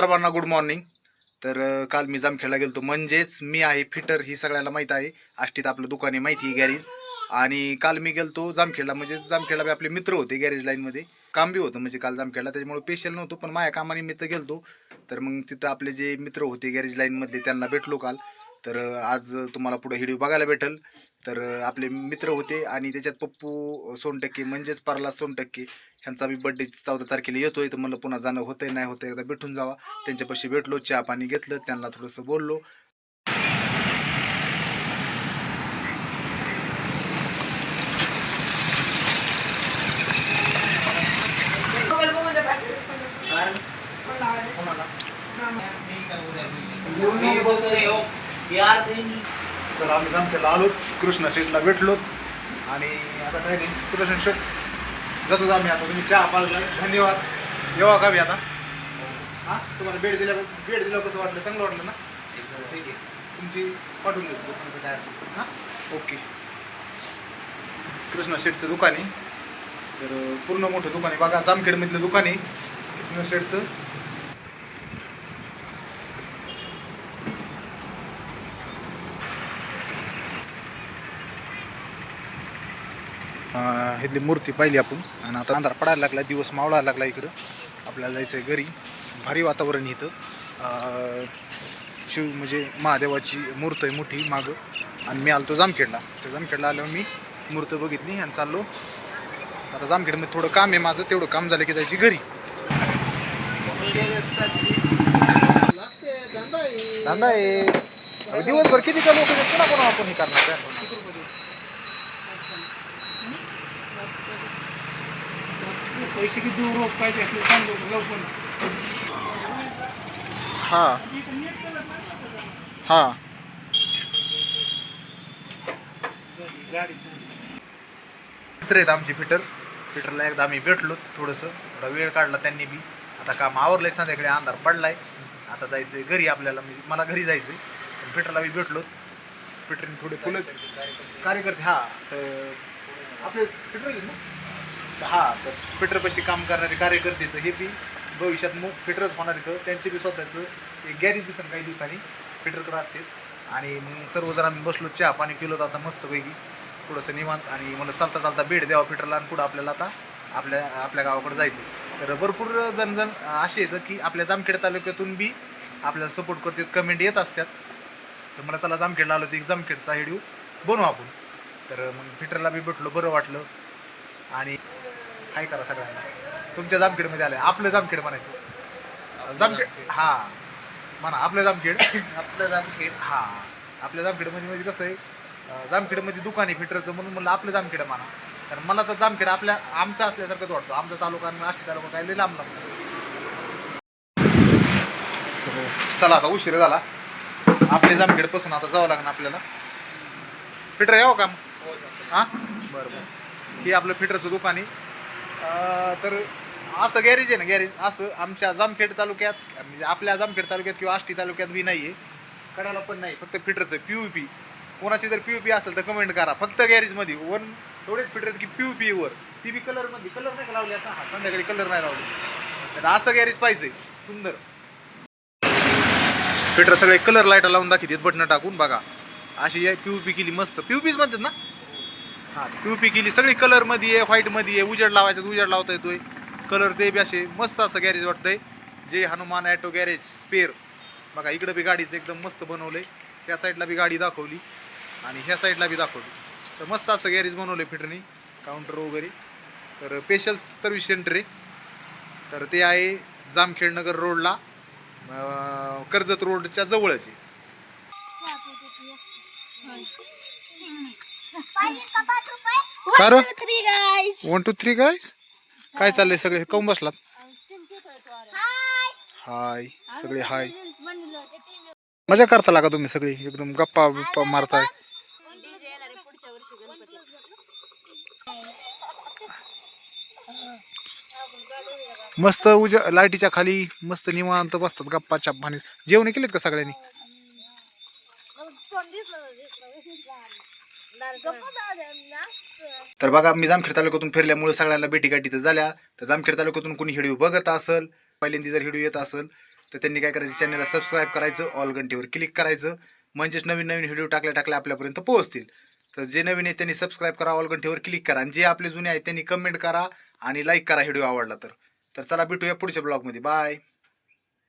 सर्वांना good morning तर काल मी जामखेडला गेलो म्हणजेच मी आहे फिटर ही सगळ्याला माहीत आहे. आष्टीत आपलं दुकान आहे माहिती आहे गॅरेज आणि काल मी गेलतो जामखेडला. म्हणजे जामखेडला बी आपले मित्र होते गॅरेज लाईनमध्ये काम बी होतं म्हणजे काल जामखेडला. त्याच्यामुळे स्पेशल नव्हतं पण माझ्या कामानिमित्त गेलतो. तर मग तिथं आपले जे मित्र होते गॅरेज लाईनमधले त्यांना भेटलो काल. तर आज तुम्हाला पुढे व्हिडिओ बघायला भेटल. तर आपले मित्र होते आणि त्याच्यात पप्पू सोनटक्के म्हणजेच परला सोनटक्के ह्यांचा मी बड्डे चौदा तारखेला येतोय तर म्हणलं पुन्हा जाणं होतंय नाही होतंय एकदा भेटून जावा. त्यांच्यापाशी भेटलो चहा पाणी घेतलं त्यांना थोडंसं बोललो. मी यार आम्ही जामखेडला आलो कृष्णा शेठला भेटलो. आणि आता काय नाही कृष्ण शेठ जातो आम्ही आता तुम्ही चहा पाजला धन्यवाद. येवा का मी आता? हां? तुम्हाला बेड दिल्या बेड दिलं कसं वाटलं? चांगलं वाटलं ना? ठीक आहे. तुमची पाठवून देतो दुकानाचं काय असेल हां? ओके. कृष्णा शेठचं दुकान आहे. तर पूर्ण मोठं दुकान आहे. बघा जामखेडमधलं दुकान आहे. कृष्णा शेठचं इथली मूर्ती पाहिली आपण. आणि आता अंधार पडायला लागला दिवस मावळायला लागला इकडं. आपल्याला जायचं आहे घरी. भारी वातावरण इथं. शिव म्हणजे महादेवाची मूर्त आहे मोठी मागं. आणि मी आलतो जामखेडला. तर जामखेडला आल्यावर मी मूर्त बघितली आणि चाललो. आता जामखेडमध्ये थोडं काम आहे माझं. तेवढं काम झालं की जायची घरी. धंदा आहे. दिवसभर किती का लोक कोणा कोणा आपण हे करणार? पैसे किती रोख पाहिजे सांगतो लवकर. हा. हा. मित्र आहेत आमची फिटर. फिटरला एकदा आम्ही भेटलो थोडंसं. थोडा वेळ काढला त्यांनी बी. आता काम आवरलंय संध्याकाळी अंधार पडलाय. आता जायचंय घरी आपल्याला म्हणजे मला घरी जायचंय. पण फिटरला बी भेटलो. फिटरने थोडे फुलं कार्यकर्ते हा तर आपले फिटर आहेत ना? हा तर फिटरपाशी काम करणारे कार्यकर्ते तर हे बी भविष्यात मग फिटरच होणार इथं. त्यांचे बी स्वतःचं एक गॅरेज दिसन काही दिवसांनी फिटरकडं असते. आणि मग सर्वजण आम्ही बसलो चहा पाणी केलो होतं आता मस्तपैकी. थोडंसं निवांत. आणि मला चालता चालता भेट द्यावा फिटरला आणि पुढं आपल्याला आता आपल्या आपल्या गावाकडे जायचं तर भरपूर जण जण असे येतं की आपल्या जामखेड तालुक्यातून बी आपल्याला सपोर्ट करतात कमेंट येत असतात. तर मला चला जामखेडला आलो तर एक जामखेडचा व्हिडिओ बनवू आपण. तर मग फिटरला बी भेटलो बरं वाटलं. आणि हाय करा सगळ्यांना. तुमच्या जामखेडमध्ये आलं आपलं जामखेड म्हणायचं. जामखेड हां. म्हणा आपलं जामखेड. आपलं जामखेड. हा. आपल्या जामखेडमध्ये म्हणजे कसं आहे जामखेडमध्ये दुकान आहे फिटरचं म्हणून म्हणलं आपलं जामखेड म्हणा. तर मला तर जामखेड आपल्या आमचा असल्यासारखंच वाटतं. आमचा तालुका आणि आष्टी तालुका काय लई लांब लांब. चला आता उशीर झाला. आपले जामखेडपासून आता जावं लागणार आपल्याला. फिटर यावं काम हां? बरं बरं. हे आपलं फिटरचं दुकान आहे. तर असं गॅरेज आहे ना गॅरेज. असं आमच्या जामखेड तालुक्यात म्हणजे आपल्या जामखेड तालुक्यात किंवा आष्टी तालुक्यात बी नाही आहे कडाला पण नाही फक्त फिटरचं पी यू पी कोणाची जर पी यू पी असेल तर कमेंट करा. फक्त गॅरेजमध्ये वन एवढेच फिटर आहेत की पी यू पी वर. ती बी कलरमध्ये कलर नाही लावले आता? हा संध्याकाळी कलर नाही लावले. तर असं गॅरेज पाहिजे सुंदर. फिटर सगळे कलर लाइट लावून दाखवतात बटणं टाकून बघा. अशी पी यू पी केली मस्त. पी यू पीच म्हणतात ना हां पी केली. सगळी कलरमध्ये आहे व्हाईटमध्ये आहे. उजेड लावायचं उजेड लावता येतोय. कलर ते बी असे मस्त असं गॅरेज वाटतंय. जे हनुमान ॲटो गॅरेज स्पेअर बघा इकडं बी गाडीचं एकदम मस्त बनवलंय. त्या साईडला बी गाडी दाखवली आणि ह्या साईडला बी दाखवली. तर मस्त असं गॅरेज बनवलं आहे फिटरनी काउंटर वगैरे. तर स्पेशल सर्व्हिस सेंटर आहे. तर ते आहे जामखेड नगर रोडला कर्जत रोडच्या जवळच आहे. का रे? वन टू थ्री काय काय चाललंय सगळे? काऊन बसलात? हाय सगळे हाय. मजा करता लागा तुम्ही सगळी. एकदम गप्पा बिप्पा मारताय. मस्त उजा लाईटीच्या खाली मस्त निवांत बसतात गप्पा चप्पा जेवण केलेत का सगळ्यांनी? तर बघा मी जामखेड तालुक्यातून फिरल्यामुळे सगळ्यांना भेटी गाठी तर झाल्या. तर जामखेड तालुक्यातून कोणी व्हिडिओ बघत असेल पहिल्यांदा जर व्हिडिओ येत असेल तर त्यांनी काय करायचं चॅनलला सबस्क्राईब करायचं ऑल घंटीवर क्लिक करायचं. म्हणजेच नवीन नवीन व्हिडिओ टाकल्या टाकल्या आपल्यापर्यंत पोहोचतील. तर जे नवीन आहे त्यांनी सबस्क्राईब करा ऑल घंटीवर क्लिक करा. आणि जे आपले जुने आहेत त्यांनी कमेंट करा आणि लाईक करा व्हिडिओ आवडला तर. तर चला भेटूया पुढच्या ब्लॉगमध्ये बाय